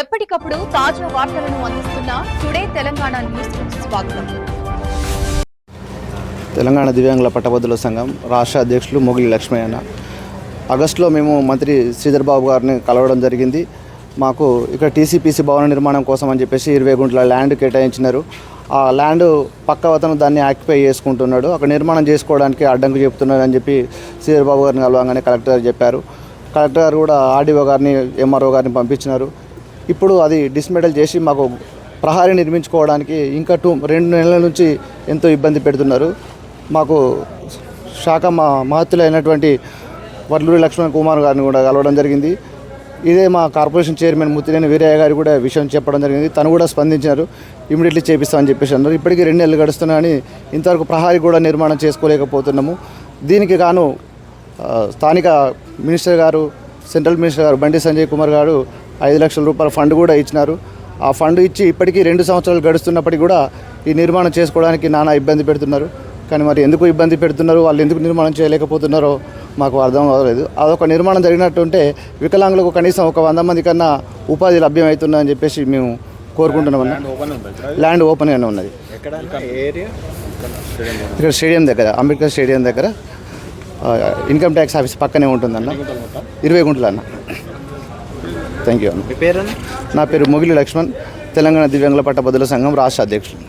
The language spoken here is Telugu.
ఎప్పటికప్పుడు తాజా వార్తలను అందిస్తున్న టుడే తెలంగాణ న్యూస్ స్వాగతం. తెలంగాణ దివ్యాంగుల పట్టభద్రుల సంఘం రాష్ట్ర అధ్యక్షులు మొగిలి లక్ష్మయ్యన్న. ఆగస్టులో మేము మంత్రి శ్రీధర్ బాబు గారిని కలవడం జరిగింది. మాకు ఇక్కడ టీసీపీసీ భవన నిర్మాణం కోసం అని చెప్పేసి ఇరవై గుంటల ల్యాండ్ కేటాయించినారు. ఆ ల్యాండ్ పక్క అతను దాన్ని ఆక్యుపై చేసుకుంటున్నాడు. అక్కడ నిర్మాణం చేసుకోవడానికి అడ్డంకు చెప్తున్నాడు అని చెప్పి శ్రీధర్ బాబు గారిని కలవగానే కలెక్టర్ గారు చెప్పారు. కలెక్టర్ గారు కూడా ఆర్డీఓ గారిని ఎంఆర్ఓ గారిని పంపించినారు. ఇప్పుడు అది డిస్మెటల్ చేసి మాకు ప్రహారీ నిర్మించుకోవడానికి ఇంకా టూ రెండు నెలల నుంచి ఎంతో ఇబ్బంది పెడుతున్నారు. మాకు శాఖ మా మహత్తులైనటువంటి వడ్లూరి లక్ష్మణ్ కుమార్ గారిని కూడా కలవడం జరిగింది. ఇదే మా కార్పొరేషన్ చైర్మన్ ముత్తినేని వీరయ్య గారు కూడా విషయం చెప్పడం జరిగింది. తను కూడా స్పందించారు ఇమీడియట్లీ చేపిస్తామని చెప్పేసి అన్నారు. ఇప్పటికీ రెండు నెలలు గడుస్తున్నా కానీ ఇంతవరకు ప్రహారీ కూడా నిర్మాణం చేసుకోలేకపోతున్నాము. దీనికి గాను స్థానిక మినిస్టర్ గారు సెంట్రల్ మినిస్టర్ గారు బండి సంజయ్ కుమార్ గారు ఐదు లక్షల రూపాయల ఫండ్ కూడా ఇచ్చినారు. ఆ ఫండ్ ఇచ్చి ఇప్పటికీ రెండు సంవత్సరాలు గడుస్తున్నప్పటికీ కూడా ఈ నిర్మాణం చేసుకోవడానికి నానా ఇబ్బంది పెడుతున్నారు. కానీ మరి ఎందుకు ఇబ్బంది పెడుతున్నారు? వాళ్ళు ఎందుకు నిర్మాణం చేయలేకపోతున్నారో మాకు అర్థం అవ్వలేదు అదొక నిర్మాణం జరిగినట్టుంటే వికలాంగులకు కనీసం ఒక వంద మంది కన్నా ఉపాధి లభ్యమవుతుందని చెప్పేసి మేము కోరుకుంటున్నామన్నా ల్యాండ్ ఓపెన్ గానే ఉన్నది. ఇక్కడ స్టేడియం దగ్గర అంబేద్కర్ స్టేడియం దగ్గర ఇన్కమ్ ట్యాక్స్ ఆఫీస్ పక్కనే ఉంటుందన్న. ఇరవై గుంటలు అన్న థ్యాంక్ యూ అన్న మీ పేరు నా పేరు మొగిలి లక్ష్మణ్. తెలంగాణ దివ్యాంగుల పట్టభద్రుల సంఘం రాష్ట్ర అధ్యక్షుడు.